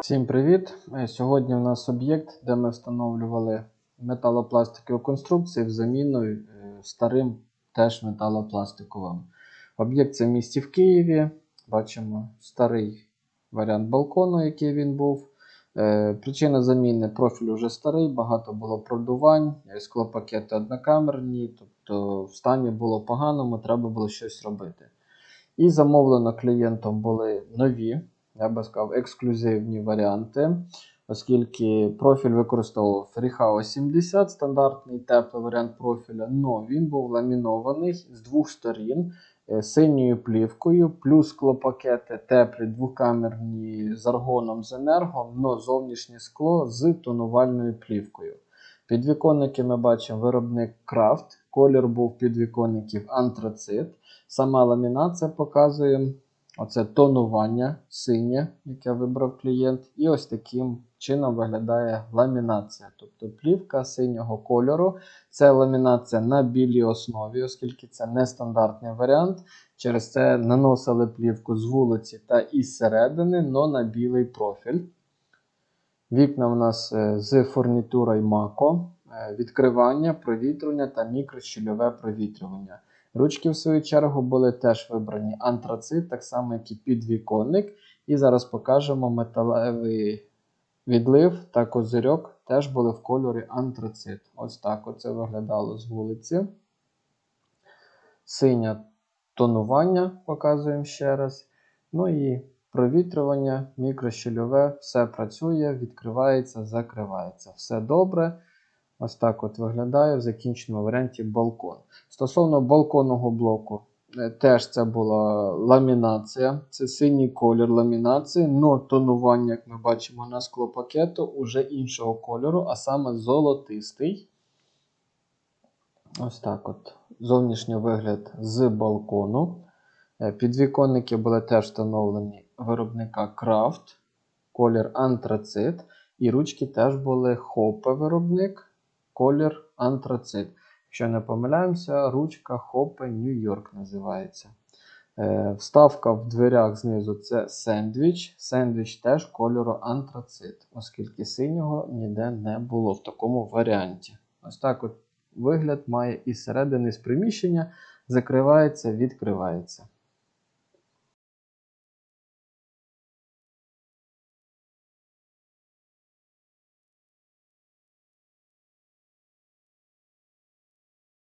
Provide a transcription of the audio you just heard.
Всім привіт! Е, Сьогодні у нас об'єкт, де ми встановлювали металопластикові конструкції в заміну е, старим теж металопластиковим. Об'єкт це в місті в Києві. Бачимо старий варіант балкону, який він був. Е, Причина заміни профіль вже старий, багато було продувань, склопакети однокамерні, тобто в стані було поганому, треба було щось робити. І замовлено клієнтом були нові, я би сказав, ексклюзивні варіанти, оскільки профіль використовував Freehao 70, стандартний теплий варіант профіля, але він був ламінований з двох сторін е, синьою плівкою, плюс склопакети теплі двокамерні з аргоном з енергом, но зовнішнє скло з тонувальною плівкою. Підвіконники ми бачимо виробник Крафт. Колір був підвіконників антрацит. Сама ламінація показує оце тонування синє, яке вибрав клієнт. І ось таким чином виглядає ламінація. Тобто плівка синього кольору. Це ламінація на білій основі, оскільки це нестандартний варіант. Через це наносили плівку з вулиці та із середини, но на білий профіль. Вікна у нас е, з фурнітурою Мако, відкривання, провітрювання та мікрощільове провітрювання. Ручки, в свою чергу, були теж вибрані антрацит, так само, як і підвіконник. І зараз покажемо металевий відлив та козирьок теж були в кольорі антрацит. Ось так оце виглядало з вулиці. Синя тонування показуємо ще раз. Ну і провітрювання, мікрощільове, все працює, відкривається, закривається. Все добре. Ось так от виглядає в закінченому варіанті балкон. Стосовно балконного блоку, е, теж це була ламінація. Це синій колір ламінації, но тонування, як ми бачимо на склопакету, уже іншого кольору, а саме золотистий. Ось так от. Зовнішній вигляд з балкону. Е, Підвіконники були теж встановлені виробника Крафт, колір антрацит. І ручки теж були Хопе виробник, колір антрацит. Якщо не помиляємося, ручка Хопе Нью-Йорк називається. Е, Вставка в дверях знизу це сендвіч. Сендвіч теж кольору антрацит, оскільки синього ніде не було в такому варіанті. Ось так от вигляд має із середини з приміщення, закривається, відкривається.